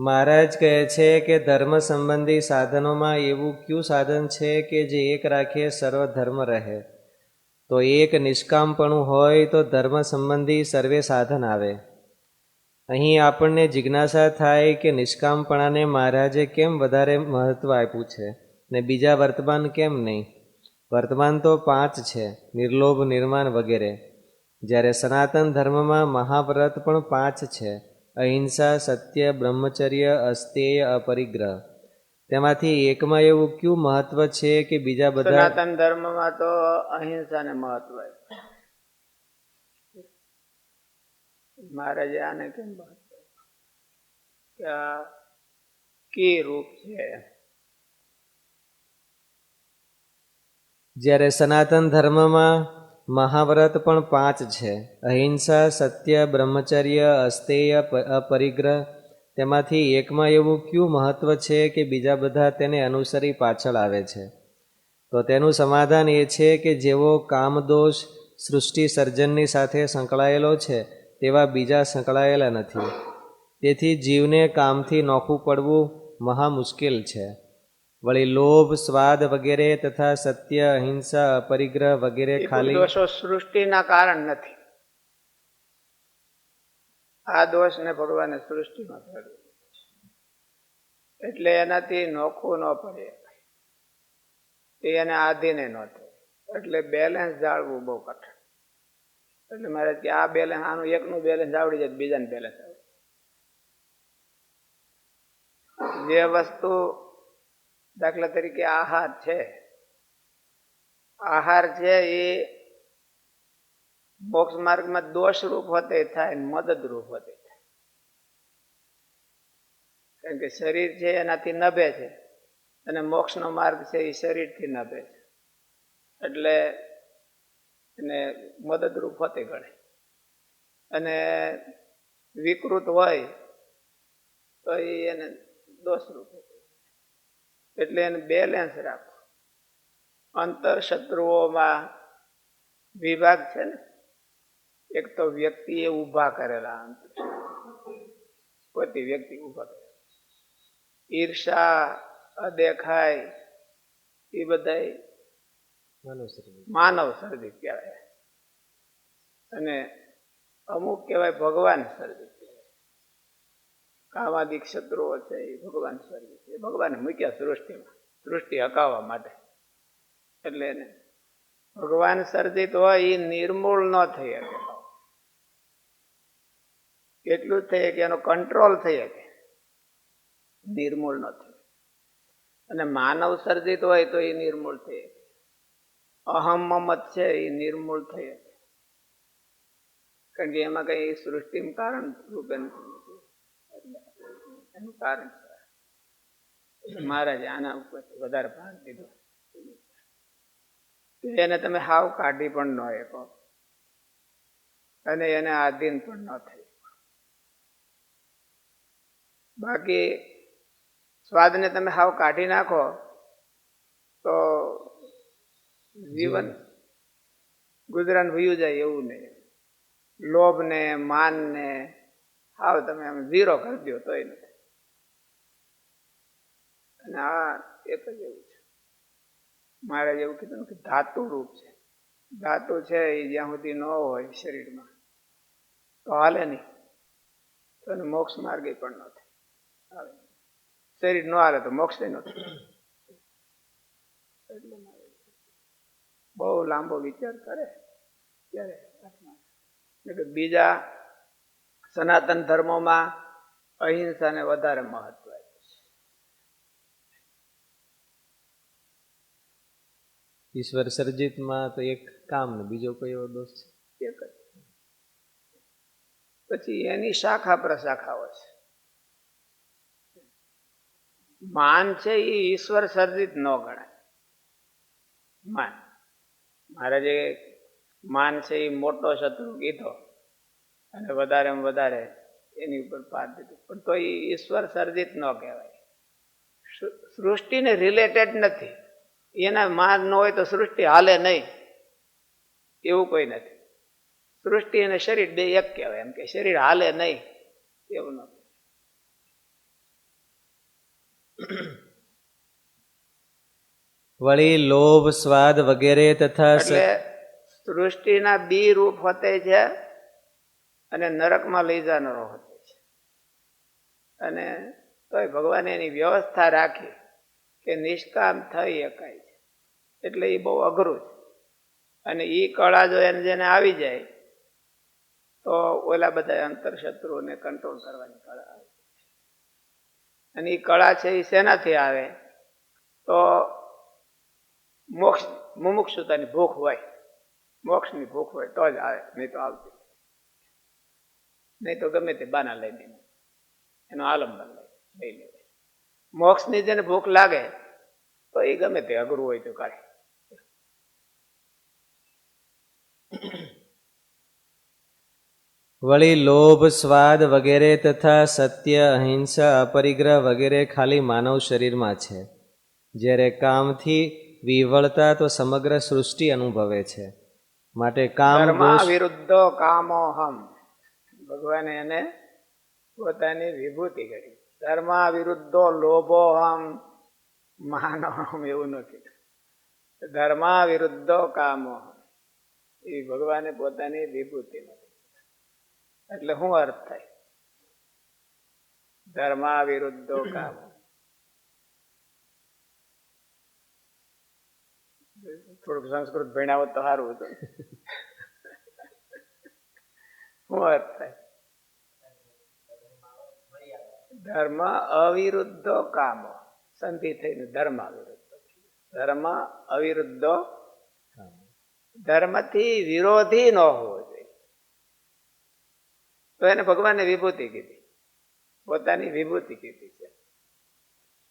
મહારાજ કહે છે કે ધર્મ સંબંધી સાધનોમાં એવું કયું સાધન છે કે જે એક રાખે સર્વ ધર્મ રહે? તો એક નિષ્કામપણું હોય તો ધર્મ સંબંધી સર્વે સાધન આવે. અહીં આપણને જિજ્ઞાસા થાય કે નિષ્કામપણાને મહારાજે કેમ વધારે મહત્વ આપ્યું છે ને બીજા વર્તમાન કેમ નહીં? વર્તમાન તો પાંચ છે, નિર્લોભ, નિર્માણ વગેરે. જ્યારે સનાતન ધર્મમાં મહાવ્રત પણ પાંચ છે. અહિંસા સત્ય બ્રહ્મચર્ય અસ્તેય અપરિગ્રહ. તેમાંથી એકમાં એવું કયું મહત્વ છે કે બીજા બધા સનાતન ધર્મમાં તો અહિંસાને મહત્વ. મહારાજે આને કેમ કી રૂપ છે? જ્યારે સનાતન ધર્મમાં મહાવ્રત પણ પાંચ છે. અહિંસા, સત્ય, બ્રહ્મચર્ય, અસ્તેય અપરિગ્રહ, તેમાંથી એકમાં એવું કયું મહત્વ છે કે બીજા બધા તેને અનુસરી પાછળ આવે છે? તો તેનું સમાધાન એ છે કે જેવો કામદોષ સૃષ્ટિ સર્જનની સાથે સંકળાયેલો છે, તેવા બીજા સંકળાયેલા નથી. તેથી જીવને કામથી નોખું પડવું મહા મુશ્કેલ છે. વળી લોભ સ્વાદ વગેરે તથા સત્ય અહિંસા અપરિગ્રહ વગેરે ખાલી દોષો સૃષ્ટિના કારણ નથી. આ દોષને ભગવાને સૃષ્ટિમાં ફેરવ્યો એટલે એનાથી નોખું ન પડે. તે એને આધીને ન થાય એટલે બેલેન્સ જાળવું બહુ કઠણ. એટલે મારે કે આ બેલેન્સ આનું એકનું બેલેન્સ આવડી જાય બીજાનું બેલેન્સ આવડે જે વસ્તુ દાખલા તરીકે આહાર છે. આહાર છે એ મોક્ષ માર્ગમાં દોષરૂપ હોતે થાય મદદરૂપ હોતે થાય. કારણ કે શરીર છે એનાથી નભે છે અને મોક્ષનો માર્ગ છે એ શરીરથી નભે છે. એટલે એને મદદરૂપ હોતે ગણે અને વિકૃત હોય તો એને દોષરૂપ હોતે એટલે એને બેલેન્સ રાખો. અંતર શત્રુઓમાં વિભાગ છે ને એક તો વ્યક્તિએ ઊભા કરેલા અંતર પોતે વ્યક્તિ ઊભા કરેલા. ઈર્ષા અદેખાય એ બધા માનવ સર્જિત કહેવાય. અને અમુક કહેવાય ભગવાન સર્જિત. કામાદિક શત્રુઓ છે એ ભગવાન સર્જિત એ ભગવાને મૂક્યા સૃષ્ટિમાં સૃષ્ટિ હકાવવા માટે. એટલે ભગવાન સર્જિત હોય એ નિર્મૂળ ન થઈ શકે. એટલું થઈ કે એનો કંટ્રોલ થઈ શકે. નિર્મૂળ ન થઈ અને માનવ સર્જિત હોય તો એ નિર્મૂળ થઈ શકે. અહમ મમત છે એ નિર્મૂળ થઈ શકે. કારણ કે એમાં કઈ સૃષ્ટિ કારણ રૂપે નથી. એનું કારણ છે. મહારાજે આના ઉપર વધારે ભાર દીધો. એને તમે હાવ કાઢી પણ ન શકો. અને એને આધીન પણ ન થઈ બાકી સ્વાદને તમે હાવ કાઢી નાખો, તો જીવન ગુજરાન ભયું જાય એવું નહીં. માન ને હાવ તમે આમ ઝીરો કરી દો તોય નથી અને આ એક જ એવું છે. મારે એવું કીધું કે ધાતુ રૂપ છે. ધાતુ છે એ જ્યાં સુધી ન હોય શરીરમાં, તો હાલે નહીં. તો મોક્ષ માર્ગે પણ ન થાય. શરીર ન હાલે તો મોક્ષ ન થાય. એટલે બહુ લાંબો વિચાર કરે ત્યારે બીજા સનાતન ધર્મોમાં અહિંસાને વધારે મહત્વ આપ્યું છે ઈશ્વર સર્જિતમાં તો એક કામ ને બીજો કોઈ એવો દોષ છે? એક જ. પછી એની શાખા પ્રશાખાઓ છે. માન છે એ ઈશ્વર સર્જિત ન ગણાય. માન. મારે જે માન છે એ મોટો શત્રુ કીધો અને વધારે વધારે એની ઉપર પાર દીધું. પણ તો એ ઈશ્વર સર્જિત ન કહેવાય. સૃષ્ટિને રિલેટેડ નથી. એના માન ન હોય તો સૃષ્ટિ હાલે નહીં. એવું કોઈ નથી. સૃષ્ટિ અને શરીર બે એક કહેવાય. એમ કે શરીર હાલે નહીં એવું નથી વળી લોભ સ્વાદ વગેરે તથા સૃષ્ટિના બી રૂપ હોતે છે અને નરકમાં લઈ જનારો હોતે છે. અને તોય ભગવાને એની વ્યવસ્થા રાખી. કે નિષ્કામ થઈ શકાય છે. એટલે એ બહુ અઘરું છે. અને એ કળા જો એને જેને આવી જાય, તો ઓલા બધા અંતરશત્રુઓને કંટ્રોલ કરવાની કળા આવે અને એ કળા છે એ શેનાથી આવે, તો મોક્ષ, મુમુક્ષુતાની ભૂખ હોય, મોક્ષની ભૂખ હોય તો જ આવે, નહીં તો આવતી નહીં તો ગમે તે બાના લઈને એનો આલંબન લઈ લઈ મોક્ષની જેને ભૂખ લાગે તો એ ગમે તે અઘરું હોય તો કાઢે. વળી લોભ સ્વાદ વગેરે તથા સત્ય અહિંસા અપરિગ્રહ વગેરે ખાલી માનવ શરીરમાં છે. જ્યારે કામથી વિવળતા તો સમગ્ર સૃષ્ટિ અનુભવે છે. માટે કામ વિરુદ્ધ કામોહમ. ભગવાને એને પોતાની વિભૂતિ કરી. ધર્મ વિરુદ્ધો લોભોહમ. માનોહમ એવું નથી. ધર્મ વિરુદ્ધો કામોહમ. એ ભગવાને પોતાની વિભૂતિ નથી. એટલે શું અર્થ થાય? ધર્મ વિરુદ્ધો કામો થોડુંક સંસ્કૃત ભણાવો તો સારું હતું. શું અર્થ થાય? ધર્મ અવિરુદ્ધો કામો. સંધિ થઈને ધર્મ વિરુદ્ધ ધર્મ અવિરુદ્ધો ધર્મથી વિરોધી ન હોવો જોઈએ. તો એને ભગવાને વિભૂતિ કીધી. પોતાની વિભૂતિ કીધી છે.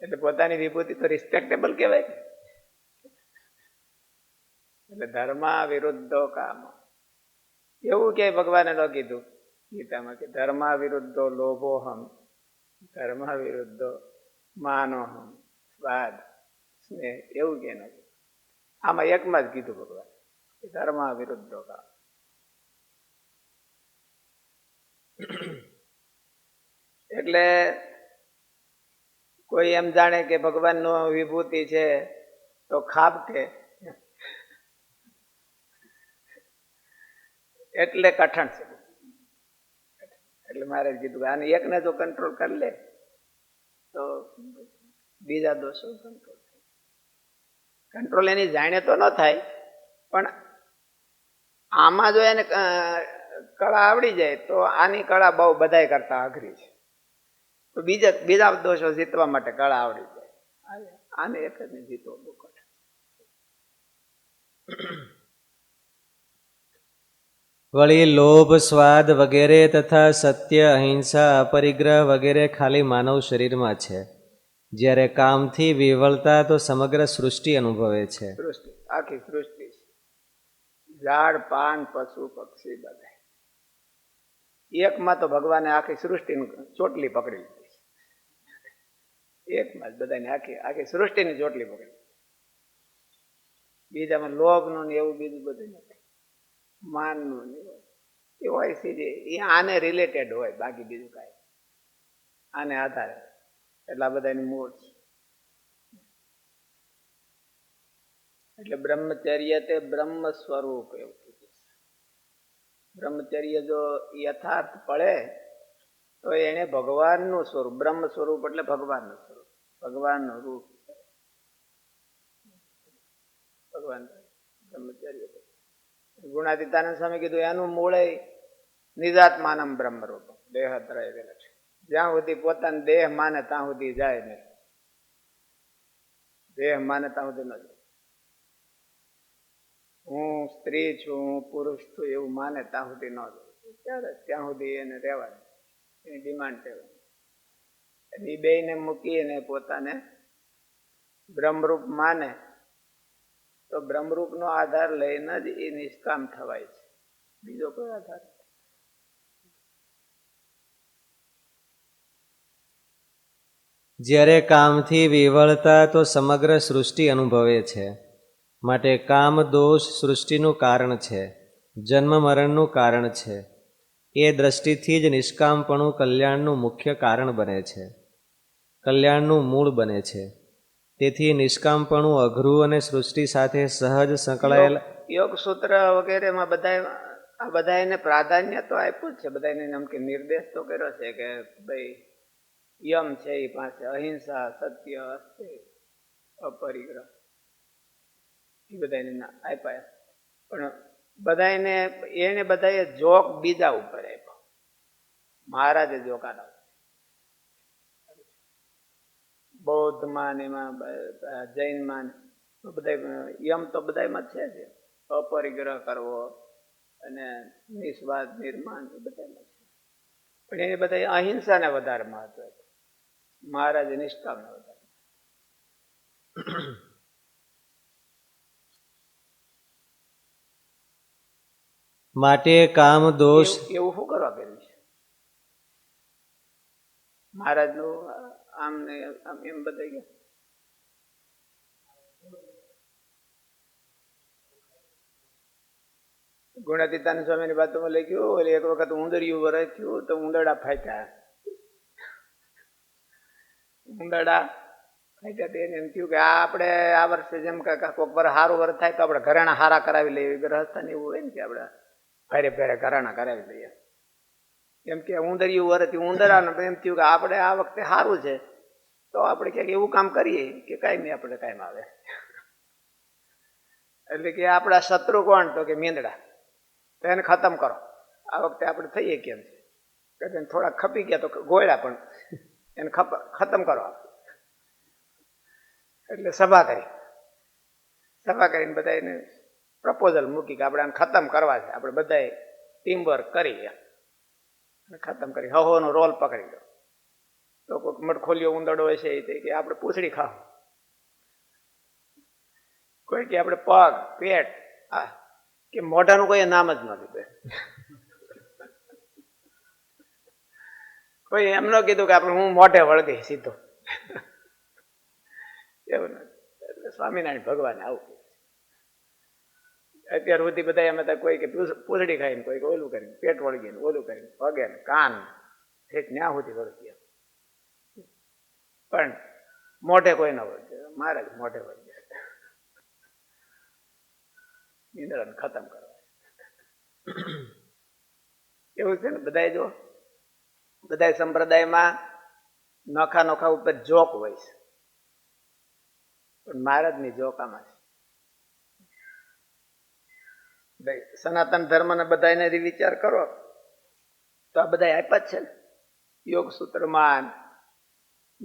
એટલે પોતાની વિભૂતિ તો રિસ્પેક્ટેબલ કહેવાય એટલે ધર્મ વિરુદ્ધો કામો. એવું કે ભગવાને ન કીધું. ગીતામાં કે ધર્મ વિરુદ્ધો લોભોહમ. ધર્મ વિરુદ્ધો માનો સ્વાદ, સ્નેહ, એવું કે નથી આમાં એકમાં જ કીધું ભગવાન કે ધર્મ વિરુદ્ધો કામ એટલે કોઈ એમ જાણે કે ભગવાનનો વિભૂતિ છે તો ખાબકે. એટલે કઠણ છે. મારે કીધું કે આને એકને જો કંટ્રોલ કરી લે તો બીજા દોષો કંટ્રોલ કંટ્રોલ એની જાણે તો ન થાય પણ આમાં જો એને કળા આવડી જાય તો આની કળા બહુ બધાય કરતા અઘરી છે. તો બીજા બીજા દોષો જીતવા માટે કળા આવડી જાય. આને એક જ જીતવો બહુ વળી લોભ, સ્વાદ વગેરે તથા સત્ય, અહિંસા, અપરિગ્રહ વગેરે ખાલી માનવ શરીરમાં છે. જ્યારે કામથી વિવળતા તો સમગ્ર સૃષ્ટિ અનુભવે છે. આખી સૃષ્ટિ ઝાડ, પાન, પશુ, પક્ષી બધા. એકમાં તો ભગવાને આખી સૃષ્ટિની ચોટલી પકડી લીધી એકમાં બધાને આખી આખી સૃષ્ટિની ચોટલી પકડી. બીજામાં લોભનું ને એવું બીજું બધું નથી. માનનું ને એવું. એ હોય એ આને રિલેટેડ હોય, બાકી બીજું કાંઈ. આને આધારે. એટલા બધાની મૂળ એટલે બ્રહ્મચર્ય તે બ્રહ્મ સ્વરૂપ એવું કીધું છે. બ્રહ્મચર્ય જો યથાર્થ પડે, તો એને ભગવાનનું સ્વરૂપ, બ્રહ્મ સ્વરૂપ એટલે ભગવાનનું સ્વરૂપ. ભગવાનનું રૂપ. ભગવાન બ્રહ્મચર્ય. ગુણાતીતાનંદ સ્વામી કીધું, એનું મૂળે નિજાત્માનમ બ્રહ્મરૂપ દેહ ત્રય છે જ્યાં સુધી પોતાનો દેહ માને, ત્યાં સુધી જાય નહીં. દેહ માને, ત્યાં સુધી ન જાય. હું સ્ત્રી છું, હું પુરુષ છું, એવું માને, ત્યાં સુધી ન જાય. ત્યારે ત્યાં સુધી એને રહેવાનું, એની ડિમાન્ડ રહેવાની. એ બેને મૂકી અને પોતાને બ્રહ્મરૂપ માને તો બ્રહ્મરૂપનો આધાર લઈને જ એ નિષ્કામ થવાય છે. બીજો કોઈ આધાર? જ્યારે કામથી વિવળતા તો સમગ્ર સૃષ્ટિ અનુભવે છે, માટે કામ દોષ સૃષ્ટિનું કારણ છે, જન્મ મરણનું કારણ છે. એ દ્રષ્ટિથી જ નિષ્કામપણું કલ્યાણનું મુખ્ય કારણ બને છે. કલ્યાણનું મૂળ બને છે. તેથી નિષ્કામપણું, અઘરું અને સૃષ્ટિ સાથે સહજ સંકળાયેલ યોગ સૂત્ર વગેરેમાં બધા આ બધા એને પ્રાધાન્ય તો આપ્યું જ છે. બધાને એમ કે નિર્દેશ તો કર્યો છે કે ભાઈ, યમ છે એ પાસે, અહિંસા, સત્ય, અસ્તે, અપરિગ્રહ. એ બધા એને આપ્યા. પણ બધા એને એને બધાએ જોક બીજા ઉપર આપ્યો. મહારાજે જોક આના બૌદ્ધમાં ને એમાં જૈનમાં ને બધા યમ તો બધામાં છે જ. અપરિગ્રહ કરવો અને નિસ્વાદ નિર્માણ એ બધામાં છે. પણ એ બધા અહિંસાને વધારે મહત્વ છે. મહારાજ નિષ્કામને વધારે માટે કામ દોષ એવું એવું શું કરવા કર્યું છે? મહારાજનું આમ ને આમ એમ બધાઈ ગયા ગુણાતીતાન સ્વામીની વાતોમાં લખ્યું એક વખત ઉંદરિયું વરસ તો ઉંદરડા ફાટ્યા. ઉંદરડા ફાટ્યા તો એમ થયું કે, આ આપણે આ વર્ષે જેમ કે કોઈક પર સારું વર્ષ થાય તો આપણે ઘરેણા હારા કરાવી લઈએ. ગ્રહસ્થાન એવું હોય ને કે આપણે ફેરે ફેરે ઘરેણા કરાવી લઈએ. એમ કે ઉંદરિયું વરથી ઉંદરાને એમ થયું કે આપણે આ વખતે સારું છે. તો આપણે ક્યાંક એવું કામ કરીએ કે કાંઈ નહીં, આપણે કાંઈ આવે. એટલે કે આપણા શત્રુ કોણ? તો કે મીંદડા. તો એને ખતમ કરો. આ વખતે આપણે થઈએ કેમ છે? કે થોડા ખપી ગયા તો ગોળ્યા પણ. એને ખપ, ખતમ કરો એટલે સભા કરી. સભા કરીને બધા એને પ્રપોઝલ મૂકી કે આપણે આને ખતમ કરવા છે. આપણે બધાએ ટીમ વર્ક કરી એમ. ખતમ કરી. હવોનો રોલ પકડી ગયો તો કોઈક મટખોલીઓ ઉંદરડો એ તે કે આપણે પૂછડી ખાવ. કોઈ કે આપણે પગ, પેટ, આ, કે મોઢાનું કોઈ નામ જ ન લીધું કોઈ એમ ન કીધું કે આપણે હું મોઢે વળગી સીધો. એવું સ્વામિનારાયણ ભગવાન આવું અત્યાર સુધી બધા એમ હતા કોઈ કે પૂછ- ખાઈને કોઈ કે ઓલું કરીને પેટ વળગીને ઓલું કરીને પગે કાન ઠેક, ન્યા સુધી વળગી પણ મોઢે કોઈ ન વળગે. મહારાજ મોઢે વળગે. નિંદરને ખતમ કરવા. એવું છે ને બધા જો બધા સંપ્રદાયમાં નોખા નોખા ઉપર જોક હોય છે. પણ મહારાજની જોકામાં છે. ભાઈ, સનાતન ધર્મને બધાને વિચાર કરો. તો આ બધા આપ્યા જ છે ને. યોગ સૂત્રમાન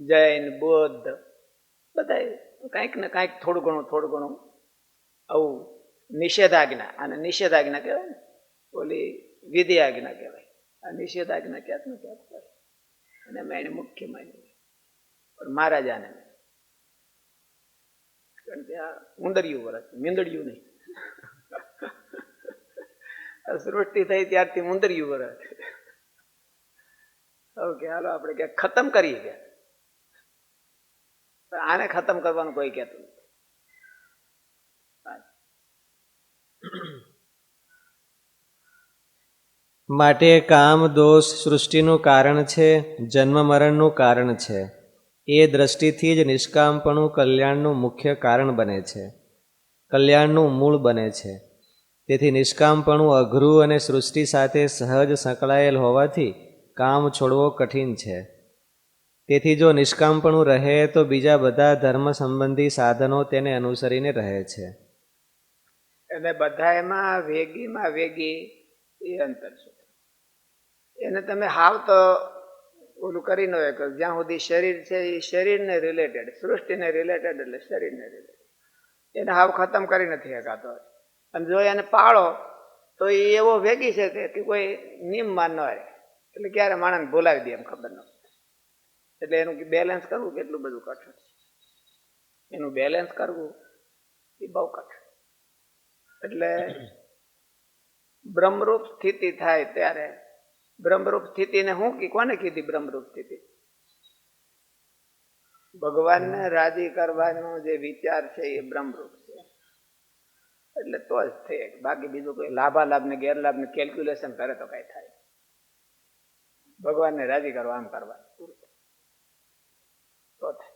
જૈન, બૌદ્ધ બધા કાંઈક ને કાંઈક થોડું ઘણું થોડું ઘણું આવું નિષેધાજ્ઞા. અને નિષેધાજ્ઞા કહેવાય ઓલી વિધિ આજ્ઞા કહેવાય. આ નિષેધાજ્ઞા ક્યાંક ને ક્યાંક અને મેં એને મુખ્ય માન્યું પણ મહારાજાને કારણ કે આ ઉંદરિયું વરસ મીંદડિયું નહીં. સૃષ્ટિ થઈ ત્યારથી મુંદરિયું વરસ ઓકે, હાલો આપણે ક્યાંક ખતમ કરીએ ક્યાં આને ખતમ કરવાનું કોઈ કહેતું માટે કામ દોષ સૃષ્ટિનું કારણ છે, જન્મ મરણનું કારણ છે. એ દ્રષ્ટિથી જ નિષ્કામપણું કલ્યાણનું મુખ્ય કારણ બને છે. કલ્યાણનું મૂળ બને છે. તેથી નિષ્કામપણું અઘરું અને સૃષ્ટિ સાથે સહજ સંકળાયેલ હોવાથી કામ છોડવો કઠિન છે. તેથી જો નિષ્કામપણું રહે તો બીજા બધા ધર્મ સંબંધી સાધનો તેને અનુસરીને રહે છે. એટલે બધા એમાં વેગીમાં વેગી એ અંતર છે. એને તમે હાવ તો ઓલું કરી ન હોય જ્યાં સુધી શરીર છે એ શરીરને રિલેટેડ સૃષ્ટિને રિલેટેડ એટલે શરીરને રિલેટેડ એને હાવ ખતમ કરી નથી શકાતો. અને જો એને પાળો, તો એ એવો વેગી છે કે- કોઈ નિયમમાં ન રહે એટલે ક્યારે માણસને ભૂલાવી દે એમ ખબર ન એટલે એનું બેલેન્સ કરવું કેટલું બધું કઠણ એનું બેલેન્સ કરવું એ બહુ કઠણ. એટલે બ્રહ્મરૂપ સ્થિતિ થાય ત્યારે બ્રહ્મરૂપ સ્થિતિને હું કી- કોને કીધી બ્રહ્મરૂપ સ્થિતિ? ભગવાનને રાજી કરવાનો જે વિચાર છે એ બ્રહ્મરૂપ એટલે તો જ થઈ બાકી બીજું કોઈ લાભા લાભ ને ગેરલાભ ને કેલ્ક્યુલેશન કરે તો કઈ થાય. ભગવાનને રાજી કરવા આમ કરવા. તો થાય.